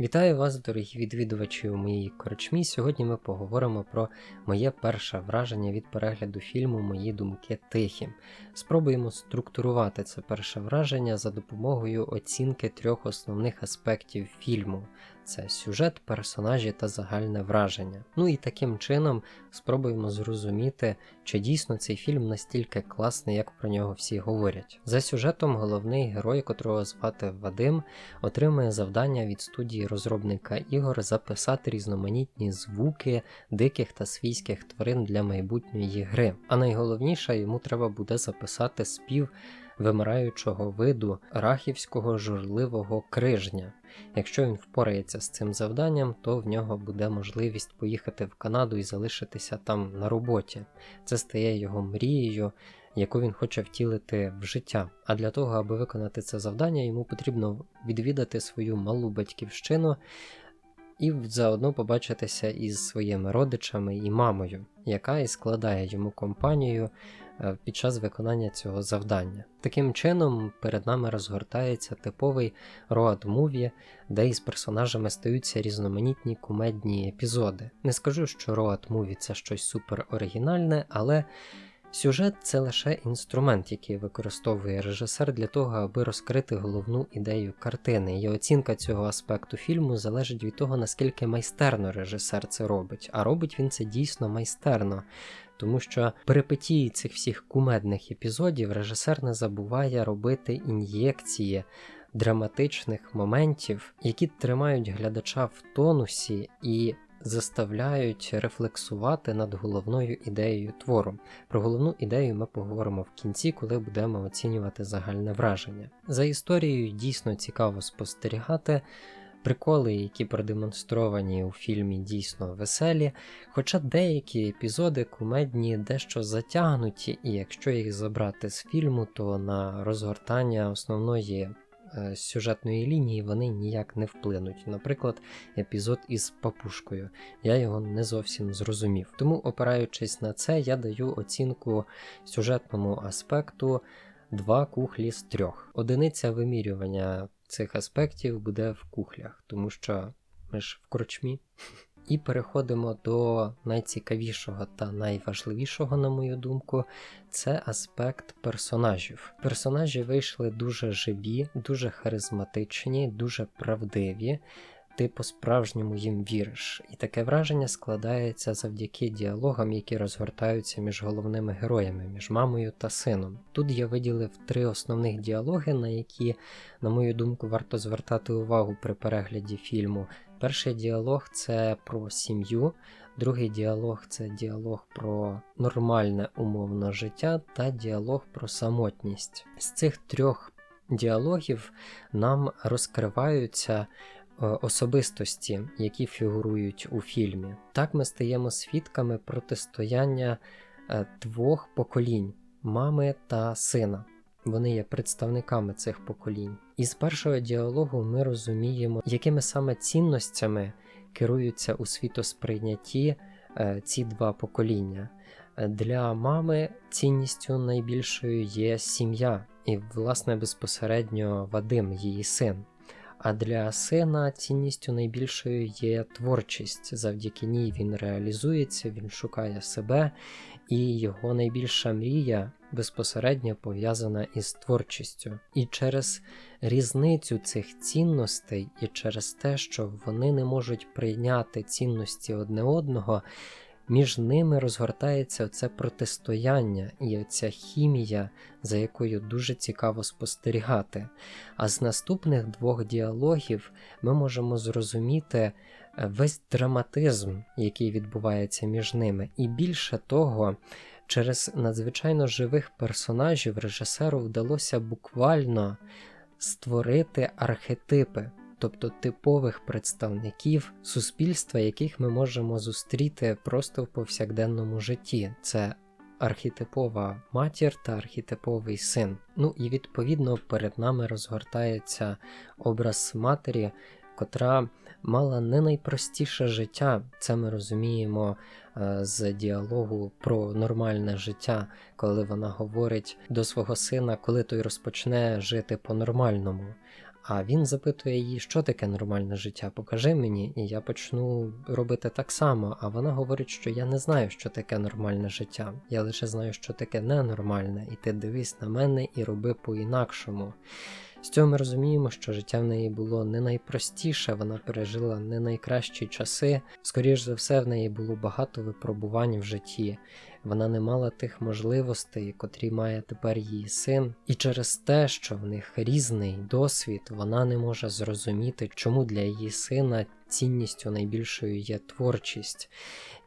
Вітаю вас, дорогі відвідувачі у моїй корчмі. Сьогодні ми поговоримо про моє перше враження від перегляду фільму Мої думки тихі. Спробуємо структурувати це перше враження за допомогою оцінки трьох основних аспектів фільму: це сюжет, персонажі та загальне враження. Ну і таким чином спробуємо зрозуміти, чи дійсно цей фільм настільки класний, як про нього всі говорять. За сюжетом головний герой, котрого звати Вадим, отримує завдання від студії розробника ігор записати різноманітні звуки диких та свійських тварин для майбутньої гри. А найголовніше йому треба буде записати спів вимираючого виду рахівського журливого крижня. Якщо він впорається з цим завданням, то в нього буде можливість поїхати в Канаду і залишитися там на роботі. Це стає його мрією, яку він хоче втілити в життя. А для того, аби виконати це завдання, йому потрібно відвідати свою малу батьківщину і заодно побачитися із своїми родичами і мамою, яка і складає йому компанію під час виконання цього завдання. Таким чином, перед нами розгортається типовий роад муві, де із персонажами стаються різноманітні кумедні епізоди. Не скажу, що роад муві це щось супер оригінальне, але Сюжет це лише інструмент, який використовує режисер для того, аби розкрити головну ідею картини. І оцінка цього аспекту фільму залежить від того, наскільки майстерно режисер це робить. А робить він це дійсно майстерно, тому що перипетії цих всіх кумедних епізодів режисер не забуває робити ін'єкції. Драматичних моментів, які тримають глядача в тонусі і заставляють рефлексувати над головною ідеєю твору. Про головну ідею ми поговоримо в кінці, коли будемо оцінювати загальне враження. За історією дійсно цікаво спостерігати. Приколи, які продемонстровані у фільмі, дійсно веселі, хоча деякі епізоди кумедні дещо затягнуті, і якщо їх забрати з фільму, то на розгортання основної Е, сюжетної лінії вони ніяк не вплинуть. Наприклад, епізод із папушкою. Я його не зовсім зрозумів. Тому, опираючись на це, я даю оцінку сюжетному аспекту 2 кухлі з 3. Одиниця вимірювання цих аспектів буде в кухлях, тому що ми ж в корчмі. І переходимо до найцікавішого та найважливішого, на мою думку, це аспект персонажів. Персонажі вийшли дуже живі, дуже харизматичні, дуже правдиві. Ти по-справжньому їм віриш, і таке враження складається завдяки діалогам, які розгортаються між головними героями, між мамою та сином. Тут я виділив три основних діалоги, на які, на мою думку, варто звертати увагу при перегляді фільму. Перший діалог це про сім'ю, другий діалог це діалог про нормальне умовне життя та діалог про самотність. З цих трьох діалогів нам розкриваються особистості, які фігурують у фільмі. Так ми стаємо свідками протистояння е, двох поколінь мами та сина. Вони є представниками цих поколінь. І з першого діалогу ми розуміємо, якими саме цінностями керуються у світосприйнятті е, ці два покоління. Для мами цінністю найбільшою є сім'я, і, власне, безпосередньо Вадим, її син. А для сина цінністю найбільшою є творчість. Завдяки ній він реалізується, він шукає себе, і його найбільша мрія безпосередньо пов'язана із творчістю. І через різницю цих цінностей, і через те, що вони не можуть прийняти цінності одне одного. Між ними розгортається це протистояння і оця хімія, за якою дуже цікаво спостерігати. А з наступних двох діалогів ми можемо зрозуміти е, весь драматизм, який відбувається між ними. І більше того, через надзвичайно живих персонажів режисеру вдалося буквально створити архетипи тобто типових представників суспільства, яких ми можемо зустріти просто в повсякденному житті. Це архетипова матір та архетиповий син. Ну і відповідно перед нами розгортається образ матері, котра мала не найпростіше життя. Це ми розуміємо е, з діалогу про нормальне життя, коли вона говорить до свого сина, коли той розпочне жити по-нормальному. А він запитує її, що таке нормальне життя, покажи мені, і я почну робити так само. А вона говорить, що я не знаю, що таке нормальне життя. Я лише знаю, що таке ненормальне, і ти дивись на мене і роби по-інакшому. З цього ми розуміємо, що життя в неї було не найпростіше, вона пережила не найкращі часи. Скоріш за все, в неї було багато випробувань в житті. Вона не мала тих можливостей, котрі має тепер її син, і через те, що в них різний досвід, вона не може зрозуміти, чому для її сина цінністю найбільшою є творчість.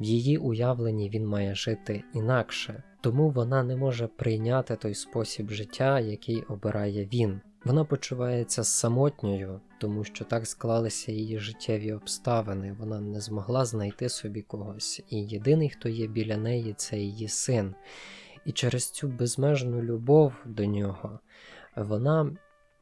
В її уявленні він має жити інакше, тому вона не може прийняти той спосіб життя, який обирає він. Вона почувається самотньою, тому що так склалися її життєві обставини. Вона не змогла знайти собі когось, і єдиний, хто є біля неї, це її син. І через цю безмежну любов до нього вона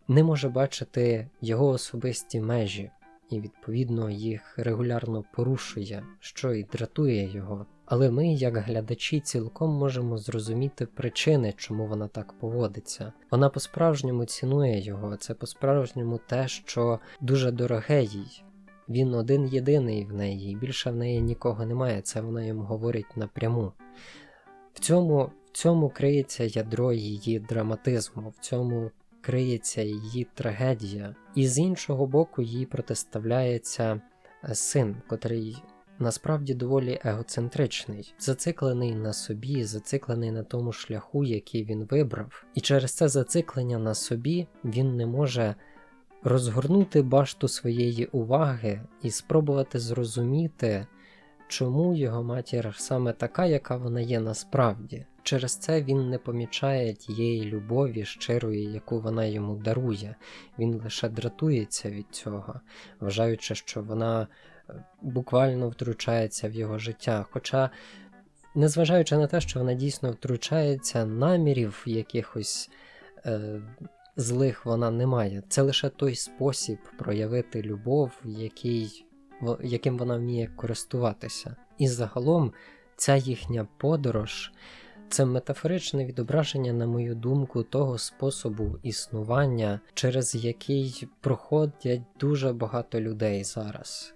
не може бачити його особисті межі, і, відповідно, їх регулярно порушує, що і дратує його. Але ми, як глядачі, цілком можемо зрозуміти причини, чому вона так поводиться. Вона по-справжньому цінує його, це по-справжньому те, що дуже дороге їй. Він один єдиний в неї, і більше в неї нікого немає, це вона йому говорить напряму. В цьому, в цьому криється ядро її драматизму, в цьому криється її трагедія, і з іншого боку, їй протиставляється син, котрий насправді доволі егоцентричний, зациклений на собі, зациклений на тому шляху, який він вибрав, і через це зациклення на собі він не може розгорнути башту своєї уваги і спробувати зрозуміти, чому його матір саме така, яка вона є насправді. Через це він не помічає тієї любові щирої, яку вона йому дарує. Він лише дратується від цього, вважаючи, що вона буквально втручається в його життя. Хоча, незважаючи на те, що вона дійсно втручається, намірів якихось е, злих вона не має. Це лише той спосіб проявити любов, який, яким вона вміє користуватися. І загалом ця їхня подорож. Це метафоричне відображення, на мою думку, того способу існування, через який проходять дуже багато людей зараз.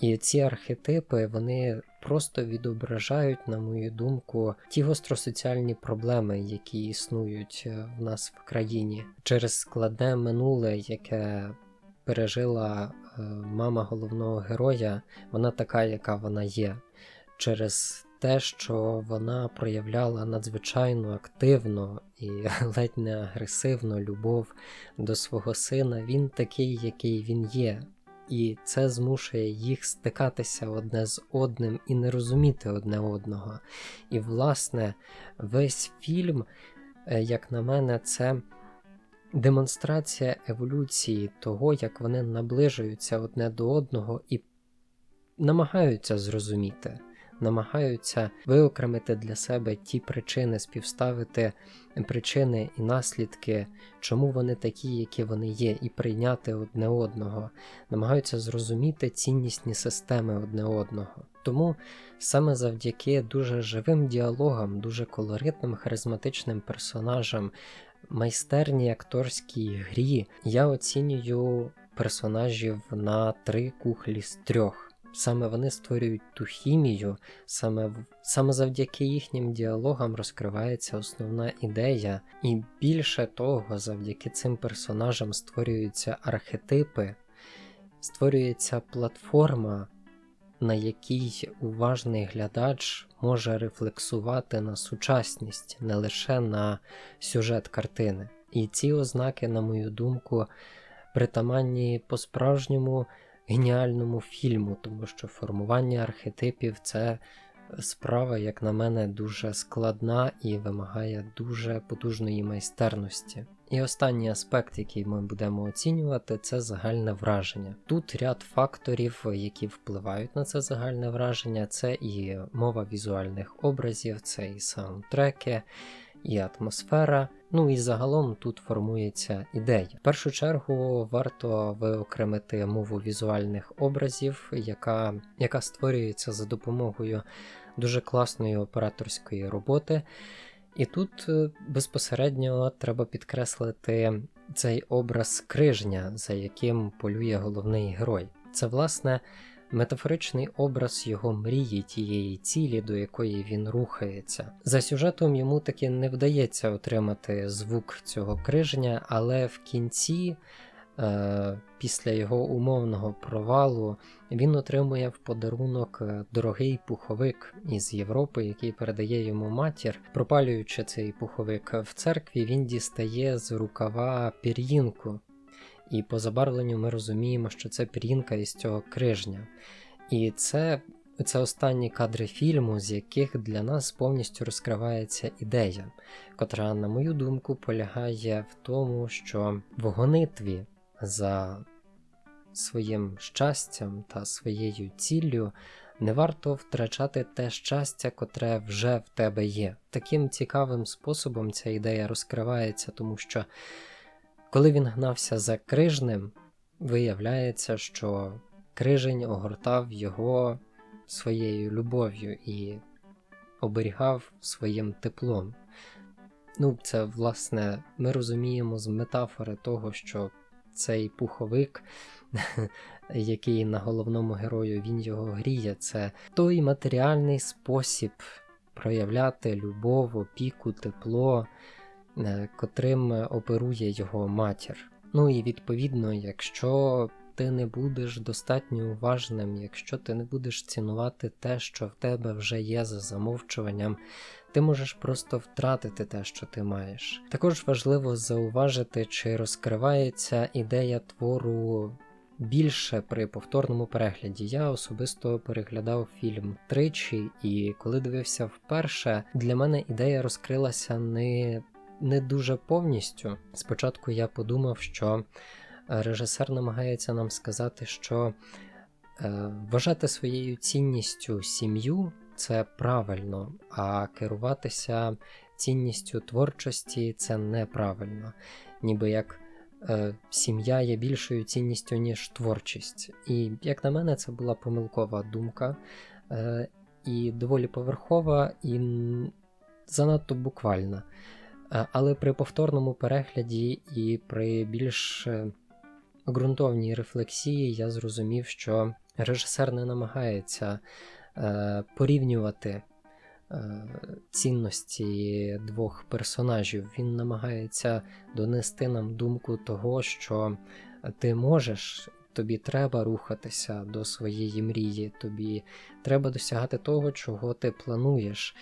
І ці архетипи вони просто відображають, на мою думку, ті гостросоціальні проблеми, які існують е, в нас в країні, через складне минуле, яке пережила е, мама головного героя, вона така, яка вона є. Через те, що вона проявляла надзвичайно активно і ледь не агресивно любов до свого сина, він такий, який він є і це змушує їх стикатися одне з одним і не розуміти одне одного. І, власне, весь фільм, е, як на мене, це демонстрація еволюції того, як вони наближуються одне до одного і намагаються зрозуміти намагаються виокремити для себе ті причини, співставити причини і наслідки, чому вони такі, які вони є, і прийняти одне одного, намагаються зрозуміти ціннісні системи одне одного. Тому саме завдяки дуже живим діалогам, дуже колоритним, харизматичним персонажам, майстерній акторській грі я оцінюю персонажів на три кухлі з трьох. Саме вони створюють ту хімію, саме саме завдяки їхнім діалогам розкривається основна ідея, і більше того, завдяки цим персонажам створюються архетипи, створюється платформа, на якій уважний глядач може рефлексувати на сучасність, не лише на сюжет картини. І ці ознаки, на мою думку, притаманні по-справжньому геніальному фільму, тому що формування архетипів це справа, як на мене, дуже складна і вимагає дуже потужної майстерності. І останній аспект, який ми будемо оцінювати, це загальне враження. Тут ряд факторів, які впливають на це загальне враження, це і мова візуальних образів, це і саундтреки, і атмосфера. Ну і загалом тут формується ідея. В першу чергу варто виокремити мову візуальних образів, яка, яка створюється за допомогою дуже класної операторської роботи. І тут е, безпосередньо треба підкреслити цей образ крижня, за яким полює головний герой. Це, власне, метафоричний образ його мрії, тієї цілі, до якої він рухається. За сюжетом йому таки не вдається отримати звук цього крижня, але в кінці. Е, після його умовного провалу він отримує в подарунок е, дорогий пуховик із Європи, який передає йому матір. Пропалюючи цей пуховик в церкві, він дістає з рукава пір'їнку, і по забарвленню ми розуміємо, що це пір'їнка із цього крижня. І це це останні кадри фільму, з яких для нас повністю розкривається ідея, котра, на мою думку, полягає в тому, що в гонитві за своїм щастям та своєю ціллю, не варто втрачати те щастя, котре вже в тебе є. Таким цікавим способом ця ідея розкривається, тому що коли він гнався за крижним, виявляється, що крижень огортав його своєю любов'ю і оберігав своїм теплом. Ну, це, власне, ми розуміємо з метафори того, що цей пуховик, який на головному герою він його гріє, це той матеріальний спосіб проявляти любов, опіку, тепло, котрим оперує його матір. Ну і відповідно, якщо ти не будеш достатньо уважним, якщо ти не будеш цінувати те, що в тебе вже є за замовчуванням, ти можеш просто втратити те, що ти маєш. Також важливо зауважити, чи розкривається ідея твору. Більше при повторному перегляді я особисто переглядав фільм тричі, і коли дивився вперше, для мене ідея розкрилася не не дуже повністю. Спочатку я подумав, що режисер намагається нам сказати, що е, вважати своєю цінністю сім'ю це правильно, а керуватися цінністю творчості це неправильно. Ніби як е, сім'я є більшою цінністю, ніж творчість. І, як на мене, це була помилкова думка, е, і доволі поверхова, і занадто буквальна. Е, але при повторному перегляді і при більш е, ґрунтовній рефлексії я зрозумів, що режисер не намагається Е, порівнювати цінності двох персонажів. Він намагається донести нам думку того, що ти можеш. Тобі треба рухатися до своєї мрії, тобі треба досягати того, чого ти плануєш.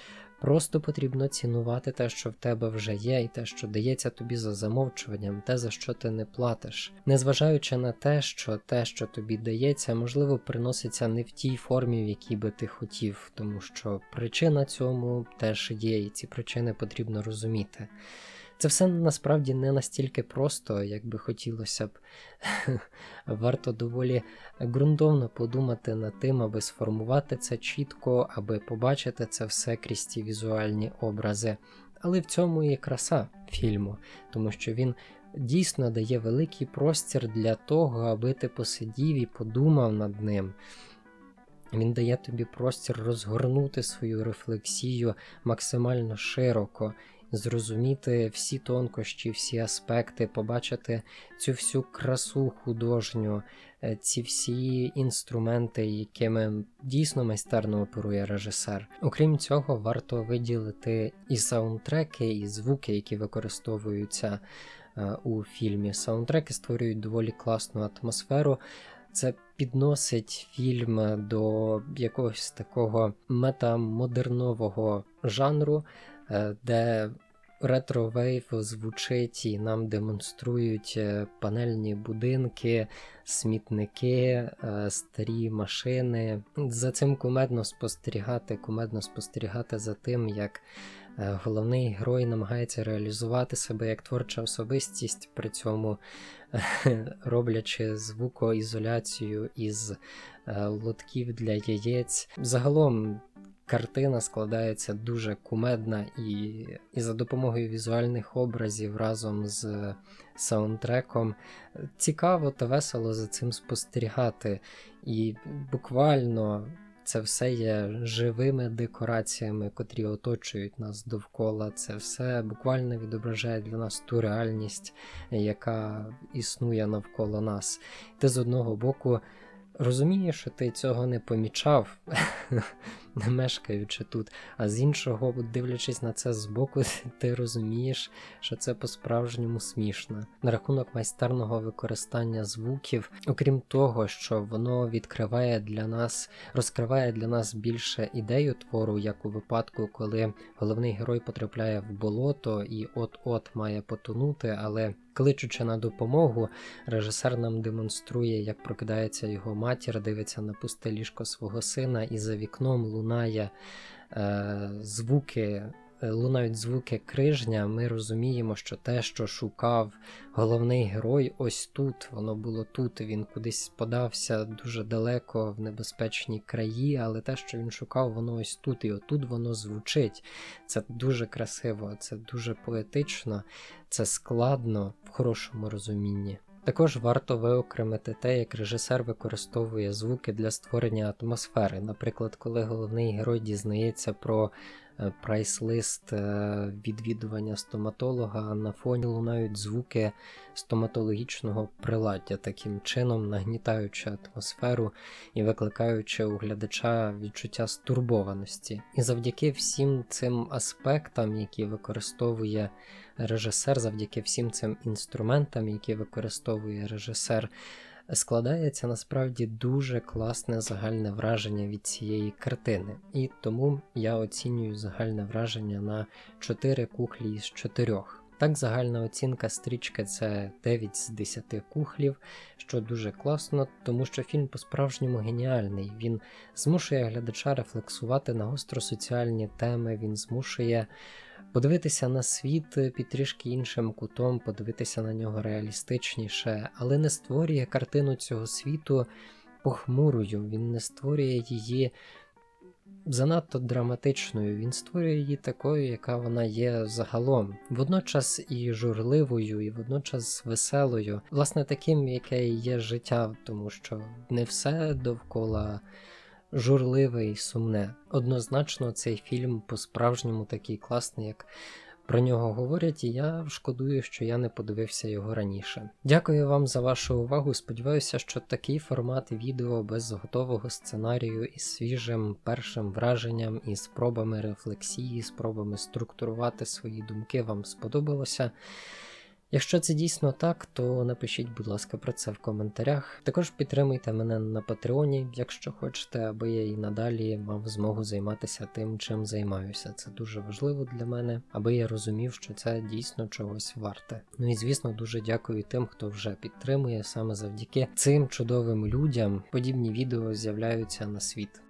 Просто потрібно цінувати те, що в тебе вже є, і те, що дається тобі за замовчуванням, те, за що ти не платиш, незважаючи на те, що те, що тобі дається, можливо, приноситься не в тій формі, в якій би ти хотів, тому що причина цьому теж є, і ці причини потрібно розуміти. Це все насправді не настільки просто, як би хотілося б. Варто доволі ґрунтовно подумати над тим, аби сформувати це чітко, аби побачити це все крізь ті візуальні образи. Але в цьому і краса фільму, тому що він дійсно дає великий простір для того, аби ти посидів і подумав над ним. Він дає тобі простір розгорнути свою рефлексію максимально широко зрозуміти всі тонкощі, всі аспекти, побачити цю всю красу художню, е, ці всі інструменти, якими дійсно майстерно оперує режисер. Окрім цього, варто виділити і саундтреки, і звуки, які використовуються е, у фільмі. Саундтреки створюють доволі класну атмосферу. Це підносить фільм до якогось такого метамодернового жанру, де ретро-вейв звучить і нам демонструють е, панельні будинки, смітники, е, старі машини. За цим кумедно спостерігати, кумедно спостерігати за тим, як головний герой намагається реалізувати себе як творча особистість, при цьому роблячи звукоізоляцію із лотків для яєць. Загалом картина складається дуже кумедна і, і за допомогою візуальних образів разом з саундтреком цікаво та весело за цим спостерігати. І буквально це все є живими декораціями, котрі оточують нас довкола. Це все буквально відображає для нас ту реальність, яка існує навколо нас. Ти з одного боку розумієш, що ти цього не помічав, не мешкаючи тут, а з іншого, дивлячись на це збоку, ти розумієш, що це по-справжньому смішно. На рахунок майстерного використання звуків, окрім того, що воно відкриває для нас, розкриває для нас більше ідею твору, як у випадку, коли головний герой потрапляє в болото і от-от має потонути, але кличучи на допомогу, режисер нам демонструє, як прокидається його матір, дивиться на пусте ліжко свого сина, і за вікном лунає е, звуки. Лунають звуки крижня, ми розуміємо, що те, що шукав головний герой, ось тут, воно було тут. Він кудись подався дуже далеко в небезпечні краї, але те, що він шукав, воно ось тут, і отут воно звучить. Це дуже красиво, це дуже поетично, це складно в хорошому розумінні. Також варто виокремити те, як режисер використовує звуки для створення атмосфери. Наприклад, коли головний герой дізнається про прайс-лист е, відвідування стоматолога, на фоні лунають звуки стоматологічного приладдя, таким чином нагнітаючи атмосферу і викликаючи у глядача відчуття стурбованості. І завдяки всім цим аспектам, які використовує режисер, завдяки всім цим інструментам, які використовує режисер складається насправді дуже класне загальне враження від цієї картини, і тому я оцінюю загальне враження на 4 кухлі із 4. Так, загальна оцінка стрічки це 9 з 10 кухлів, що дуже класно, тому що фільм по-справжньому геніальний. Він змушує глядача рефлексувати на гостросоціальні теми, він змушує подивитися на світ під трішки іншим кутом, подивитися на нього реалістичніше, але не створює картину цього світу похмурою, він не створює її занадто драматичною, він створює її такою, яка вона є загалом, водночас і журливою, і водночас веселою, власне, таким, яке є життя, тому що не все довкола журливе і сумне. Однозначно, цей фільм по-справжньому такий класний, як про нього говорять, і я шкодую, що я не подивився його раніше. Дякую вам за вашу увагу. Сподіваюся, що такий формат відео без готового сценарію із свіжим першим враженням і спробами рефлексії, спробами структурувати свої думки вам сподобалося. Якщо це дійсно так, то напишіть, будь ласка, про це в коментарях. Також підтримуйте мене на Патреоні, якщо хочете, аби я і надалі мав змогу займатися тим, чим займаюся. Це дуже важливо для мене, аби я розумів, що це дійсно чогось варте. Ну і звісно, дуже дякую тим, хто вже підтримує. Саме завдяки цим чудовим людям подібні відео з'являються на світ.